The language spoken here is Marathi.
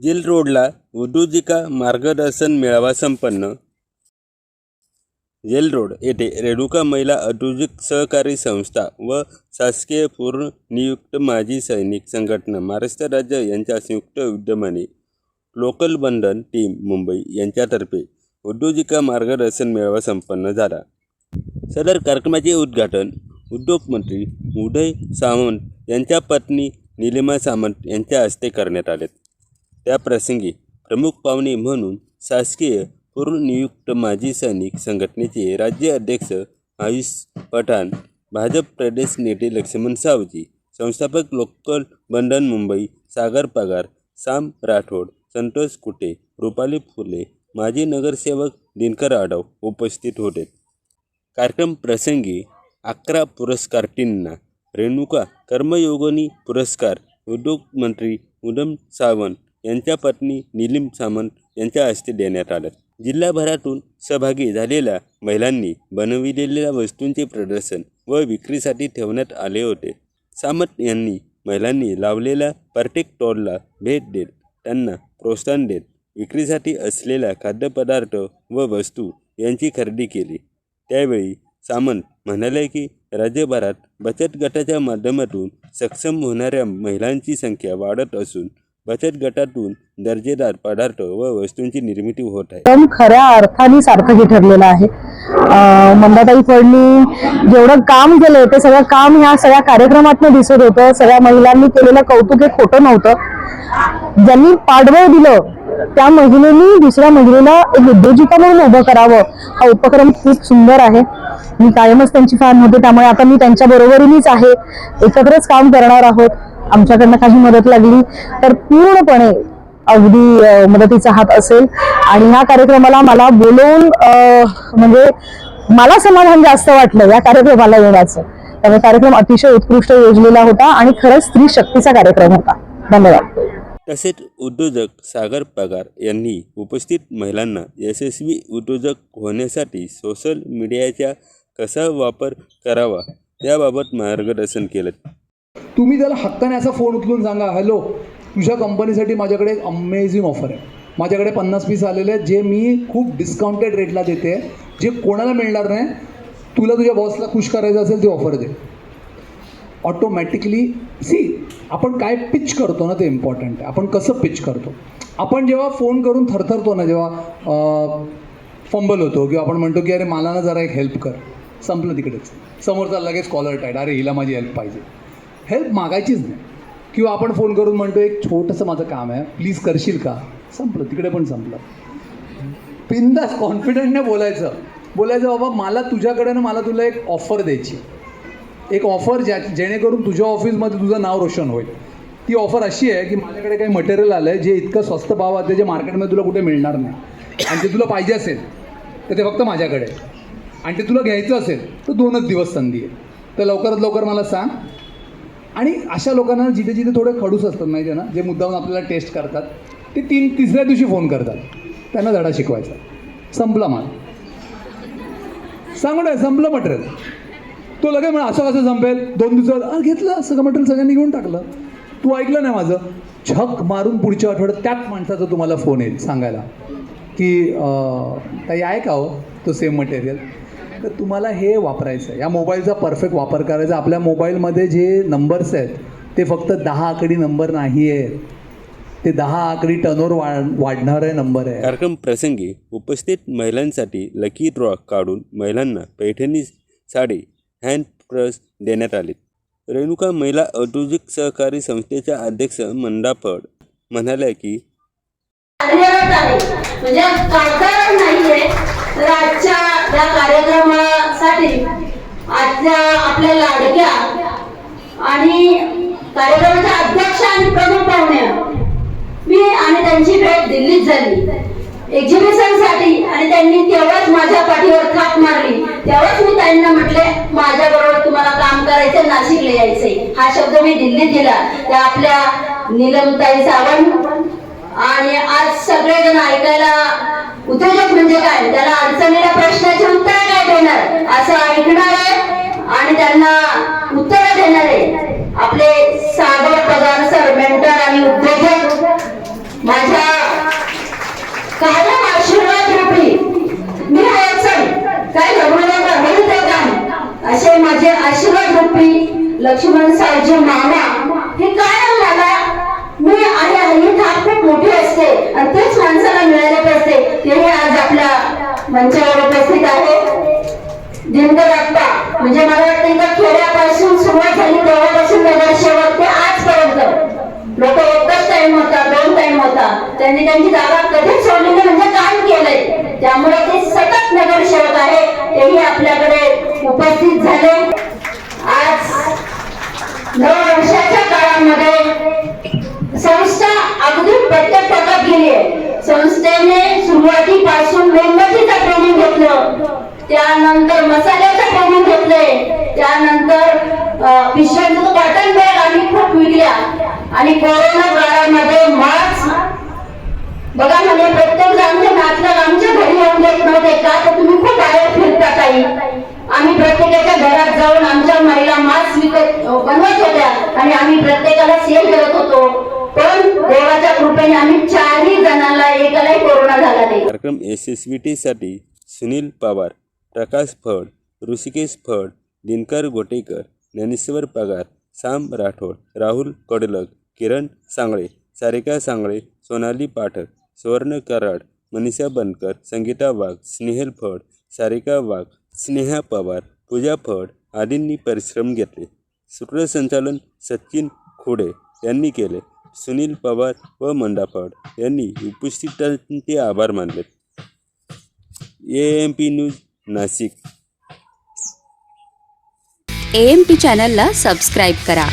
जेल रोडला उद्योजिका मार्गदर्शन मेळावा संपन्न. जेल रोड येथे रेणुका महिला औद्योगिक सहकारी संस्था व शासकीय पूर्वनियुक्त माजी सैनिक संघटना महाराष्ट्र राज्य यांच्या संयुक्त विद्यमाने लोकल बंधन टीम मुंबई यांच्यातर्फे उद्योजिका मार्गदर्शन मेळावा संपन्न झाला. सदर कार्यक्रमाचे उद्घाटन उद्योगमंत्री उदय सामंत यांच्या पत्नी निलिमा सामंत यांच्या हस्ते करण्यात आले. त्या प्रसंगी प्रमुख पाहुणे म्हणून शासकीय पूर्वनियुक्त माजी सैनिक संघटनेचे राज्य अध्यक्ष आयुष पठाण भाजप प्रदेश नेते लक्ष्मण सावजी संस्थापक लोकल बंधन मुंबई सागर पगार साम राठोड संतोष कुटे रुपाली फुले माजी नगरसेवक दिनकर आडव उपस्थित होते. कार्यक्रम प्रसंगी अकरा पुरस्कारार्थींना रेणुका कर्मयोगिनी पुरस्कार उद्योगमंत्री उदम सावंत यांच्या पत्नी निलीम सामंत यांच्या हस्ते देण्यात आलं. जिल्हाभरातून सहभागी झालेल्या महिलांनी बनविलेल्या वस्तूंचे प्रदर्शन व विक्रीसाठी ठेवण्यात आले होते. सामंत यांनी महिलांनी लावलेल्या प्रत्येक टॉलला भेट देत त्यांना प्रोत्साहन देत विक्रीसाठी असलेल्या खाद्यपदार्थ व वस्तू यांची खरेदी केली. त्यावेळी सामंत म्हणाले की राज्यभरात बचत गटाच्या माध्यमातून सक्षम होणाऱ्या महिलांची संख्या वाढत असून बचत गटातून दर्जेदार पदार्थ व वस्तूंची निर्मिती होत आहे. एकदम खऱ्या अर्थाने सार्थकी ठरलेलं आहे. मंदाताई फडणी जेवढं काम केलं ते सगळं काम ह्या सगळ्या कार्यक्रमातून दिसत होतं. सगळ्या महिलांनी केलेलं कौतुक हे खोटं नव्हतं. ज्यांनी पाठबळ दिलं त्या महिलेनी दुसऱ्या महिलेला एक उद्योजिका म्हणून उभं करावं. हा उपक्रम खूप सुंदर आहे. मी कायमच त्यांची फॅन होते त्यामुळे आता मी त्यांच्या बरोबरीनेच आहे. एकत्रच काम करणार आहोत. आमच्याकडनं काही मदत लागली तर पूर्णपणे अगदी मदतीचा हात असेल. आणि ह्या कार्यक्रमाला मला बोलवून म्हणजे मला समाधान जास्त वाटलं या कार्यक्रमाला येण्याचं. त्यामुळे कार्यक्रम अतिशय उत्कृष्ट योजलेला होता आणि खरंच स्त्री शक्तीचा कार्यक्रम होता. धन्यवाद. तसेच उद्योजक सागर पगार यांनी उपस्थित महिलांना यशस्वी उद्योजक होण्यासाठी सोशल मीडियाचा कसा वापर करावा याबाबत मार्गदर्शन केलं. तुम्ही त्याला हक्काने असा फोन उचलून सांगा हॅलो तुझ्या कंपनीसाठी माझ्याकडे एक अमेझिंग ऑफर आहे. माझ्याकडे पन्नास पीस आलेले आहेत जे मी खूप डिस्काउंटेड रेटला देते. जे कोणाला मिळणार नाही तुला तुझ्या बॉसला खुश करायचं असेल ती ऑफर दे. ऑटोमॅटिकली सी आपण काय पिच करतो ना ते इम्पॉर्टंट आहे. आपण कसं पिच करतो? आपण जेव्हा फोन करून थरथरतो ना जेव्हा फंबल होतो किंवा आपण म्हणतो की अरे मला ना जरा एक हेल्प कर. संपलं तिकडेच. समोरचा लगेच कॉलर टाईट अरे हिला माझी हेल्प पाहिजे. हेल्प मागायचीच नाही. किंवा आपण फोन करून म्हणतो एक छोटंसं माझं काम आहे. प्लीज करशील का? संपलं. तिकडे पण संपलं. बिंदास कॉन्फिडंटने बोलायचं. बोलायचं बाबा मला तुझ्याकडे ना मला तुला एक ऑफर द्यायची एक ऑफर ज्या जेणेकरून तुझ्या ऑफिसमध्ये तुझं नाव रोशन होईल. ती ऑफर अशी आहे की माझ्याकडे काही मटेरियल आलं आहे जे इतकं स्वस्त भाव आहे जे मार्केटमध्ये तुला कुठे मिळणार नाही. आणि ते तुला पाहिजे असेल तर ते फक्त माझ्याकडे आणि ते तुला घ्यायचं असेल तर दोनच दिवस संधी आहे. तर लवकरात लवकर मला सांग आणि अशा लोकांना जिथे जिथे थोडे खडूस असतात माहिती आहे ना जे मुद्दाहून आपल्याला टेस्ट करतात ते तीन तिसऱ्या दिवशी फोन करतात. त्यांना धडा शिकवायचा. संपला माल. सांगू नाही संपलं मटेरियल. तो लगेच म्हणा असं कसं संपेल? दोन दिवसात अरे घेतलं सगळं मटेरियल सगळ्यांनी घेऊन टाकलं. तू ऐकलं नाही माझं. झक मारून पुढच्या आठवड्यात त्याच माणसाचा तुम्हाला फोन येईल सांगायला. की काही ताई आहे का हो तो सेम मटेरियल तर तुम्हाला हे वापरायचं आहे? या मोबाईलचा परफेक्ट वापर करायचा आपल्या मोबाईलमध्ये जे नंबर्स आहेत ते फक्त दहा आकडी नंबर नाही आहेत ते दहा आकडी टर्नओव्हर वाढ वाढणारे नंबर आहे कार्यक्रम प्रसंगी उपस्थित महिलांसाठी लकी ड्रॉ काढून महिलांना पैठणी साडी हँड प्रस देण्यात आले. रेणुका महिला औद्योगिक सहकारी संस्थेच्या अध्यक्ष मंदा फड म्हणाल्या की म्हणजे कामगार त्या या कार्यक्रमासाठी आजच्या आपल्या लाडक्या आणि कार्यक्रमाच्या अध्यक्ष आणि प्रमुख पाहुण्या मी आणि त्यांची भेट दिल्लीत झाली. एक्झिबिशनसाठी आणि त्यांनी तेव्हाच माझ्या पाठीवर थाप मारली. तेव्हाच मी त्यांना म्हटले माझ्या बरोबर तुम्हाला काम करायचं नाशिकला यायचे हा शब्द मी दिल्लीत दिला. त्या आपल्या नीलमताई सावंत आणि आज सगळेजण ऐकायला उद्योजक म्हणजे काय? त्याला अडचणीला प्रश्न उत्तर देणार. असं ऐकणार आहे आणि त्यांना उत्तर देणार आहे. आपले सागर पगार सर मेंटर आणि उद्योजक माझ्या कायम आशीर्वाद रूपी मी अडचण काय घडू नका होईल ते काम असे माझे आशीर्वाद रूपी लक्ष्मण सावजी मामा हे कायम मला मी आणि आई थाप खूप मोठी असते. आणि तेच माणसाला मिळाले असते. तेही आज आपल्या मंचावर उपस्थित आहे. दिनकर आप्पा म्हणजे मला वाटतं का खेड्यापासून सुरुवात झाली तेव्हापासून नगरसेवक ते आजपर्यंत. लोक एकच टाइम होता दोन टाइम होता. त्यांनी त्यांची जागा कधीच सोडली नाही म्हणजे काम केलंय. त्यामुळे ते सतत नगरसेवक आहे तेही आपल्याकडे उपस्थित झाले. आज नऊ वर्षाच्या काळामध्ये संस्था अगदी प्रत्येक टप्प्यात गेली आहे. संस्थेने सुरुवातीपासून मेणबत्तीचं ट्रेनिंग घेतलं. त्यानंतर मसाल्याचं ट्रेनिंग घेतलंय. त्यानंतर पिशव्यांचं कॉटन बॅग आम्ही खूप विकल्या. आणि कोरोना काळामध्ये मास्क बघा म्हणजे प्रत्येक आमच्या नातलग आमच्या घरी येऊन देत नव्हते का तर तुम्ही खूप बाहेर फिरता ताई. आम्ही प्रत्येकाच्या घरात जाऊन आमच्या महिला मास्क विकत बनवत होत्या. आणि आम्ही प्रत्येकाला सेल करत होतो. पण देवाच्या कृपेने आम्ही चारही जणांना एकालाही कोरोना झाला नाही. कार्यक्रम यशस्वीतेसाठी सुनील पवार. प्रकाश फड, ऋषिकेश फड, दिनकर गोटेकर, ज्ञानेश्वर पगार, साम राठोड, राहुल कडलग, किरण सांगळे, सारिका सांगळे, सोनाली पाठक, सुवर्ण कराड, मनीषा बनकर, संगीता वाघ, स्नेहल फड, सारिका वाघ, स्नेहा पवार, पूजा फड आदींनी परिश्रम घेतले. सूत्रसंचालन सचिन खोडे यांनी केले. सुनील पवार व मंदा फड यांनी उपस्थितांचे आभार मानले. A M P news Nashik. AMP M P चॅनलला सबस्क्राईब करा.